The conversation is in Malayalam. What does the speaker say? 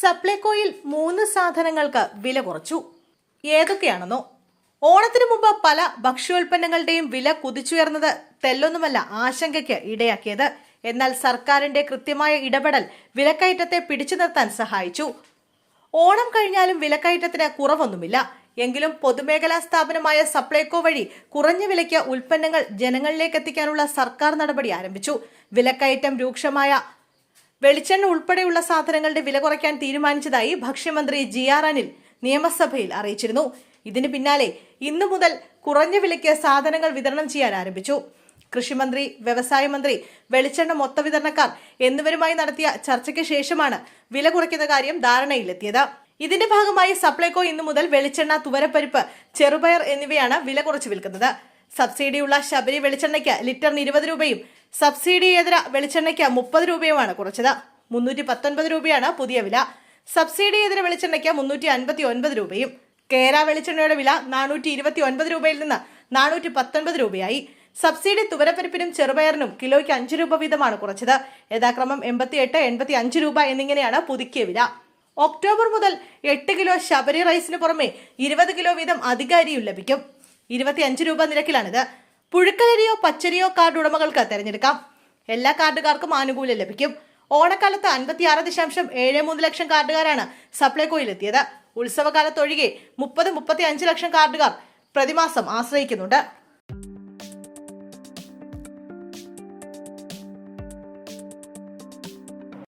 സപ്ലൈകോയിൽ മൂന്ന് സാധനങ്ങൾക്ക് വില കുറച്ചു. ഏതൊക്കെയാണെന്നോ? ഓണത്തിന് മുമ്പ് പല ഭക്ഷ്യോൽപ്പന്നങ്ങളുടെയും വില കുതിച്ചുയർന്നത് തെല്ലൊന്നുമല്ല ആശങ്കയ്ക്ക് ഇടയാക്കിയത്. എന്നാൽ സർക്കാരിന്റെ കൃത്യമായ ഇടപെടൽ വിലക്കയറ്റത്തെ പിടിച്ചു നിർത്താൻ സഹായിച്ചു. ഓണം കഴിഞ്ഞാലും വിലക്കയറ്റത്തിന് കുറവൊന്നുമില്ല. എങ്കിലും പൊതുമേഖലാ സ്ഥാപനമായ സപ്ലൈകോ വഴി കുറഞ്ഞ വിലയ്ക്ക് ഉൽപ്പന്നങ്ങൾ ജനങ്ങളിലേക്ക് എത്തിക്കാനുള്ള സർക്കാർ നടപടി ആരംഭിച്ചു. വിലക്കയറ്റം രൂക്ഷമായ വെളിച്ചെണ്ണ ഉൾപ്പെടെയുള്ള സാധനങ്ങളുടെ വില കുറയ്ക്കാൻ തീരുമാനിച്ചതായി ഭക്ഷ്യമന്ത്രി ജി ആർ അനിൽ നിയമസഭയിൽ അറിയിച്ചിരുന്നു. ഇതിന് പിന്നാലെ ഇന്നു മുതൽ കുറഞ്ഞ വിലയ്ക്ക് സാധനങ്ങൾ വിതരണം ചെയ്യാൻ ആരംഭിച്ചു. കൃഷിമന്ത്രി വ്യവസായ മന്ത്രി വെളിച്ചെണ്ണ മൊത്ത വിതരണക്കാർ എന്നിവരുമായി നടത്തിയ ചർച്ചയ്ക്ക് ശേഷമാണ് വില കുറയ്ക്കുന്ന കാര്യം ധാരണയിലെത്തിയത്. ഇതിന്റെ ഭാഗമായി സപ്ലൈകോ ഇന്നു മുതൽ വെളിച്ചെണ്ണ തുവരപ്പരിപ്പ് ചെറുപയർ എന്നിവയാണ് വില കുറച്ച് വിൽക്കുന്നത്. സബ്സിഡിയുള്ള ശബരി വെളിച്ചെണ്ണയ്ക്ക് ലിറ്ററിന് ഇരുപത് രൂപയും സബ്സിഡി സബ്സിഡിയേതര വെളിച്ചെണ്ണയ്ക്ക് മുപ്പത് രൂപയുമാണ് കുറച്ചത്. മുന്നൂറ്റി പത്തൊൻപത് രൂപയാണ് പുതിയ വില. സബ്സിഡി സബ്സിഡിയേതര വെളിച്ചെണ്ണയ്ക്ക് മുന്നൂറ്റി അൻപത്തി ഒൻപത് രൂപയും കേര വെളിച്ചെണ്ണയുടെ വില നാനൂറ്റി ഇരുപത്തി ഒൻപത് രൂപയിൽ നിന്ന് നാനൂറ്റി പത്തൊൻപത് രൂപയായി. സബ്സിഡി തുവരപ്പരിപ്പിനും ചെറുപയറിനും കിലോയ്ക്ക് അഞ്ച് രൂപ വീതമാണ് കുറച്ചത്. യഥാക്രമം എൺപത്തി എട്ട് എൺപത്തി അഞ്ച് രൂപ എന്നിങ്ങനെയാണ് പുതുക്കിയ വില. ഒക്ടോബർ മുതൽ എട്ട് കിലോ ശബരി റൈസിന് പുറമെ ഇരുപത് കിലോ വീതം അധികാരിയും ലഭിക്കും. ഇരുപത്തിയഞ്ച് രൂപ നിരക്കിലാണിത്. പുഴുക്കലരിയോ പച്ചരിയോ കാർഡ് ഉടമകൾക്ക് തിരഞ്ഞെടുക്കാം. എല്ലാ കാർഡുകാർക്കും ആനുകൂല്യം ലഭിക്കും. ഓണക്കാലത്ത് അൻപത്തിയാറ് ദശാംശം ഏഴ് മൂന്ന് ലക്ഷം കാർഡുകാരാണ് സപ്ലൈകോയിൽ എത്തിയത് ഉത്സവകാലത്തൊഴികെ മുപ്പത് മുപ്പത്തി അഞ്ച് ലക്ഷം കാർഡുകാർ പ്രതിമാസം ആശ്രയിക്കുന്നുണ്ട്.